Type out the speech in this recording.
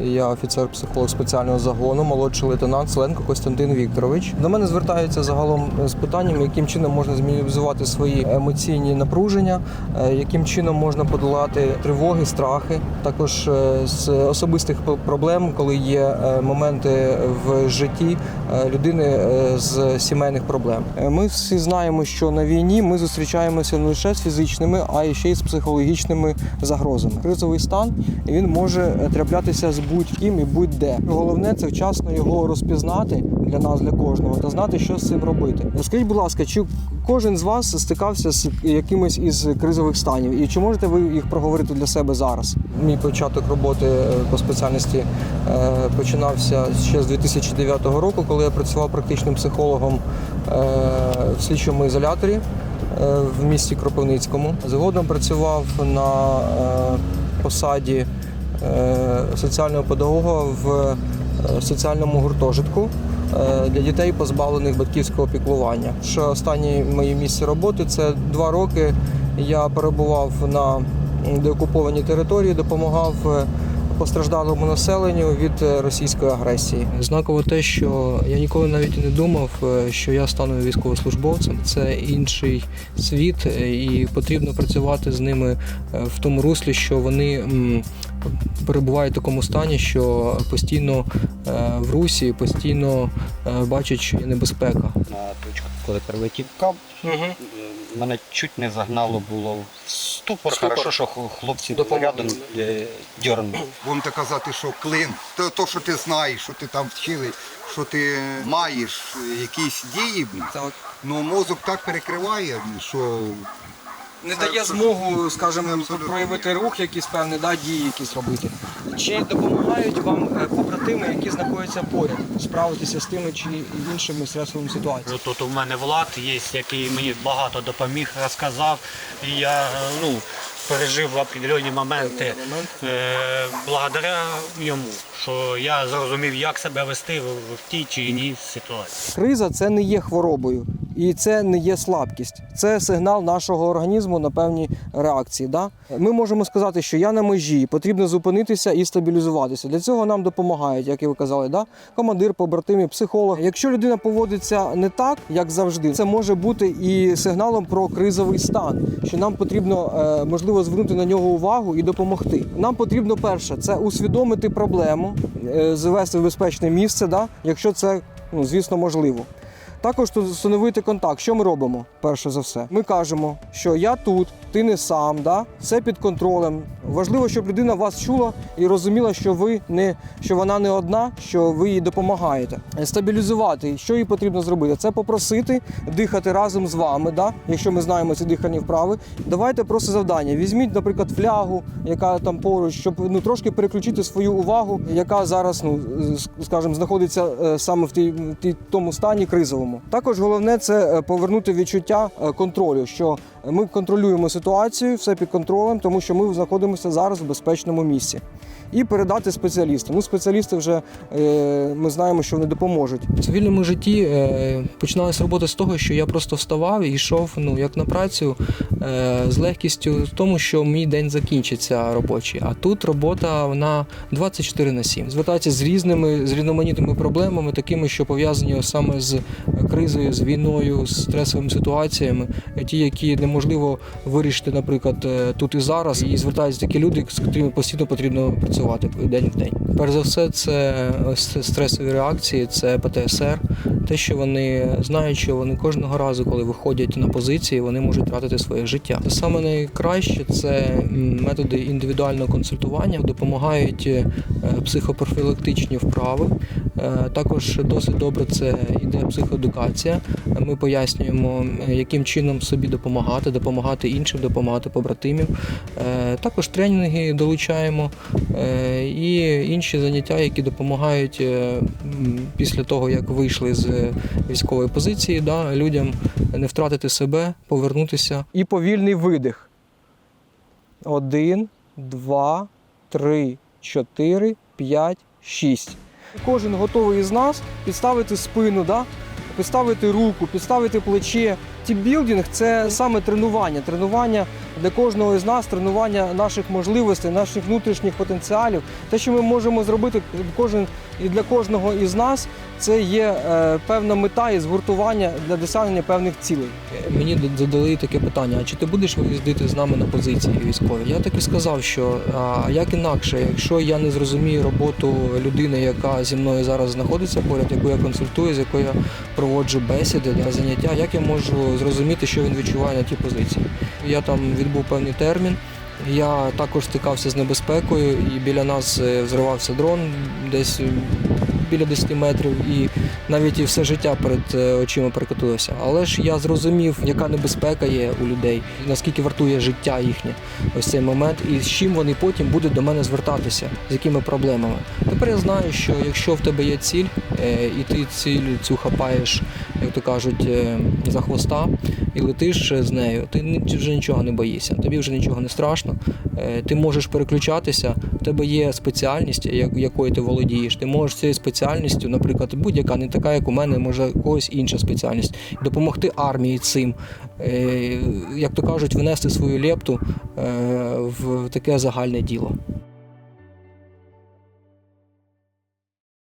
Я офіцер-психолог спеціального загону, молодший лейтенант Сленко Костянтин Вікторович. До мене звертаються загалом з питанням, яким чином можна змінімізувати свої емоційні напруження, е, яким чином можна подолати тривоги, страхи. Також е, з особистих проблем, коли є е, моменти в житті людини з сімейних проблем. Ми всі знаємо, що на війні ми зустрічаємося не лише з фізичними, а й ще й з психологічними загрозами. Кризовий стан він може траплятися з будь-ким і будь-де. Головне це вчасно його розпізнати для нас, для кожного, та знати, що з цим робити. Скажіть, будь ласка, чи кожен з вас стикався з якимось із кризових станів, і чи можете ви їх проговорити для себе зараз? Мій початок роботи е, по спеціальності е, починався ще з 2009 року, коли я працював практичним психологом е, в слідчому ізоляторі в місті Кропивницькому. Згодом працював на посаді соціального педагога в е, соціальному гуртожитку е, для дітей, позбавлених батьківського піклування. Що останнє моє місце роботи це два роки. Я перебував на деокупованій території, допомагав е, постраждалому населенню від е, російської агресії. Знаково те, що я ніколи навіть не думав, е, що я стану військовослужбовцем. Це інший світ, е, і потрібно працювати з ними е, в тому руслі, що вони м, перебувають в такому стані, що постійно е, в русі, постійно е, бачать, що є небезпека. на точку, коли прилетів кап, е, мене чуть не загнало було в ступор. Ступор. Хорошо, що хлопці рядом е, дьорнули. Будемо так казати, що клин, то, то, що ти знаєш, що ти там вчили, що ти маєш якісь дії, Так. ну мозок так перекриває, що Не дає змогу, скажімо, проявити рух якийсь певний, да, дії якісь робити. Чи допомагають вам е, побратими, які знаходяться поряд, справитися з тими чи іншими стресовими ситуаціями? Ну, Тут у мене Влад є, який мені багато допоміг, розказав. І я ну, пережив определенні моменти е, благодаря йому, що я зрозумів, як себе вести в, в тій чи іншій ситуації. Криза це не є хворобою і це не є слабкість. Це сигнал нашого організму на певні реакції. Да? Ми можемо сказати, що я на межі, потрібно зупинитися і стабілізуватися. Для цього нам допомагають, як і ви казали, да? командир, побратимі, психолог. Якщо людина поводиться не так, як завжди, це може бути і сигналом про кризовий стан, що нам потрібно е, можливо звернути на нього увагу і допомогти. Нам потрібно перше це усвідомити проблему, е, завести в безпечне місце, да? якщо це ну, звісно можливо. Також тут встановити контакт. Що ми робимо? Перше за все, ми кажемо, що я тут, ти не сам, да? все під контролем. Важливо, щоб людина вас чула і розуміла, що ви не що вона не одна, що ви їй допомагаєте. Стабілізувати, що їй потрібно зробити, це попросити дихати разом з вами. Да? Якщо ми знаємо ці дихальні вправи, давайте просто завдання. Візьміть, наприклад, флягу, яка там поруч, щоб ну трошки переключити свою увагу, яка зараз, ну скажімо, знаходиться е, саме в тій, тій тому стані кризовому. Також головне це е, повернути відчуття е, контролю, що ми контролюємо ситуацію, все під контролем, тому що ми знаходимося зараз в безпечному місці. І передати спеціалістам. Ну, спеціалісти вже е, ми знаємо, що вони допоможуть. В цивільному житті е, починалася робота з того, що я просто вставав і йшов ну, як на працю е, з легкістю в тому, що мій день закінчиться робочий. А тут робота вона 24 на 7. Звертається з різними, з різноманітними проблемами, такими, що пов'язані саме з кризою, з війною, з стресовими ситуаціями, ті, які неможливо вирішити, наприклад, тут і зараз. І звертаються такі люди, з якими постійно потрібно працювати день в день. Перш за все, це стресові реакції, це ПТСР. Те, що вони знають, що вони кожного разу, коли виходять на позиції, вони можуть втратити своє життя. Саме найкраще це методи індивідуального консультування, допомагають е, психопрофілактичні вправи. Е, Також досить добре це йде психоедукація. Ми пояснюємо, е, яким чином собі допомагати, допомагати іншим, допомагати побратимів. Е, Також тренінги долучаємо е, і інші заняття, які допомагають після того, як вийшли з військової позиції, да, людям не втратити себе, повернутися. І повільний видих. Один, два, три, чотири, п'ять, шість. Кожен готовий із нас підставити спину, да? Підставити руку, підставити плече, Тіпбілдинг це саме тренування. Тренування для кожного із нас, тренування наших можливостей, наших внутрішніх потенціалів. Те, що ми можемо зробити кожен і для кожного із нас, це є е, певна мета і згуртування для досягнення певних цілей. Мені задали таке питання: а чи ти будеш виїздити з нами на позиції військові? Я так і сказав, що а як інакше, якщо я не зрозумію роботу людини, яка зі мною зараз знаходиться поряд, яку я консультую, з якою я проводжу бесіди для заняття, як я можу зрозуміти, що він відчуває на тій позиції? Я там відбув певний термін. Я також стикався з небезпекою, і біля нас е, взривався дрон десь біля 10 метрів, і навіть і все життя перед е, очима перекотилося. Але ж я зрозумів, яка небезпека є у людей, наскільки вартує життя їхнє ось цей момент, і з чим вони потім будуть до мене звертатися, з якими проблемами. Тепер я знаю, що якщо в тебе є ціль, е, і ти ціль цю хапаєш, як то кажуть, е, за хвоста і летиш з нею, ти вже нічого не боїшся, тобі вже нічого не страшно. Е, Ти можеш переключатися, в тебе є спеціальність, як- якою ти володієш. Ти можеш цією спеціальністю, наприклад, будь-яка, не така, як у мене, може когось інша спеціальність, допомогти армії цим, е, як то кажуть, внести свою лепту е, в таке загальне діло.